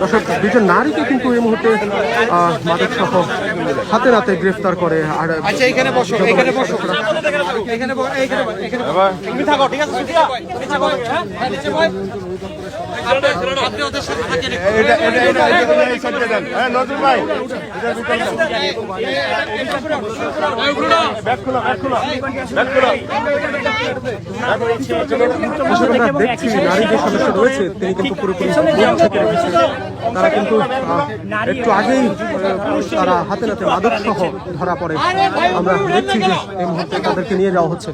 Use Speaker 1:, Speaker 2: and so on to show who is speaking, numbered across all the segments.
Speaker 1: দর্শক দুজন নারীকে কিন্তু এই মুহূর্তে মাদক সহ হাতে নাতে গ্রেফতার করে আর
Speaker 2: আচ্ছা এখানে বসো এখানে বসো এখানে তুমি থাকো ঠিক আছে নিচে হ্যাঁ হ্যাঁ, নিচে বসো আপনি- ওদের সাথে থাকেন
Speaker 3: এটা এটা এটা হ্যাঁ নজরুল ভাই
Speaker 1: দেখছি নারী যে সদস্য রয়েছে তিনি কিন্তু পুরোপুরি তারা কিন্তু একটু আগেই তারা হাতে নাতে মাদক সহ ধরা পড়ে আমরা দেখছি যে এই মুহূর্তে তাদেরকে নিয়ে যাওয়া হচ্ছে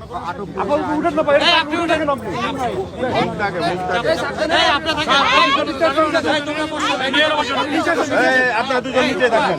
Speaker 3: আপনারা দুজন নিচে থাকেন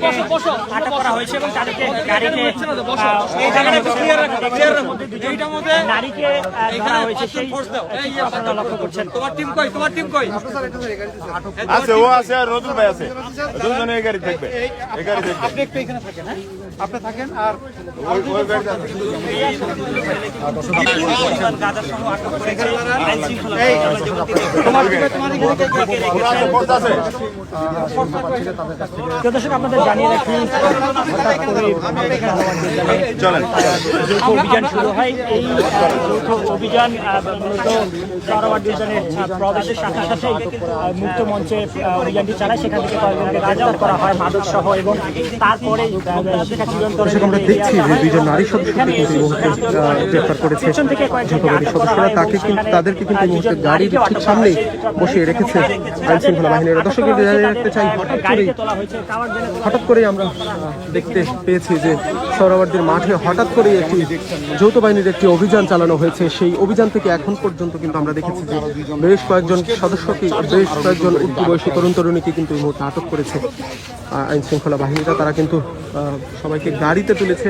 Speaker 2: হ্যালো
Speaker 4: আটক করা হয়েছে এবং তাদেরকে গাড়িতে নারীকে ধরা হয়েছে সেই আপনারা লক্ষ্য করছেন
Speaker 2: তোমার টিম কই তোমার টিম কই
Speaker 3: আছে ও আছে আর ভাই আছে দুজনে এই গাড়ি থাকবে এই গাড়ি থাকবে
Speaker 2: আপনি একটু এখানে থাকেন হ্যাঁ আপনি থাকেন আর
Speaker 3: ওই ওই।
Speaker 2: তোমার
Speaker 4: আপনাদের জানিয়ে রাখি। হঠাৎ করে যৌথ অভিযান শুরু হয়। এই যৌথ অভিযান মূলত ডিভিশনের প্রবেশের সাথে আহ, মুক্ত মঞ্চে অভিযানটি চালায়। সেখান থেকে কয়েকজনকে গ্রেপ্তার করা হয় মাদক সহ এবং তারপরে সেটা চিরন্তন
Speaker 1: আমরা দেখছি যে দুজন নারী সদস্যকে কিন্তু এই মুহূর্তে আহ, করেছে।
Speaker 4: পেছন থেকে কয়েকজনকে
Speaker 1: যৌথবাদী সদস্যরা তাকে কিন্তু তাদেরকে কিন্তু এই মুহূর্তে গাড়ির ঠিক
Speaker 4: আটক
Speaker 1: সামনেই বসিয়ে রেখেছে আইন শৃঙ্খলা বাহিনীরা দর্শক কিন্তু জানিয়ে রাখতে চাই। হঠাৎ করেই হঠাৎ করেই আমরা দেখতে পেয়েছি যে সৌরাবার্দির মাঠে হঠাৎ করেই একটি যৌথ বাহিনীর একটি অভিযান চালানো হয়েছে। সেই অভিযান থেকে এখন পর্যন্ত কিন্তু আমরা দেখেছি যে বেশ কয়েকজন সদস্যকে, বেশ কয়েকজন বয়সী তরুণ তরুণীকে কিন্তু এই মুহূর্তে আটক করেছে। আইন শৃঙ্খলা বাহিনীরা, তারা কিন্তু সবাইকে গাড়িতে তুলেছে।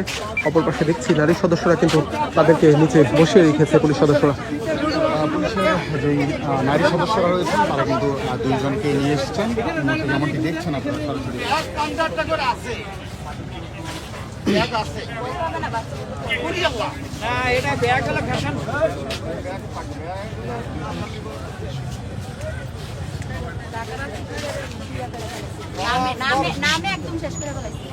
Speaker 1: অপর পাশে দেখছি নারী সদস্যরা কিন্তু তাদেরকে নিচে বসিয়ে রেখেছে পুলিশ সদস্যরা।
Speaker 5: যেই নারী সদস্যরা রয়েছেন, তারা কিন্তু দুইজনকে নিয়ে এসেছেন। যেমনটি দেখছেন, আপনারা সরাসরি
Speaker 6: নামে নামে একদম শেষ করে ফেলাইছি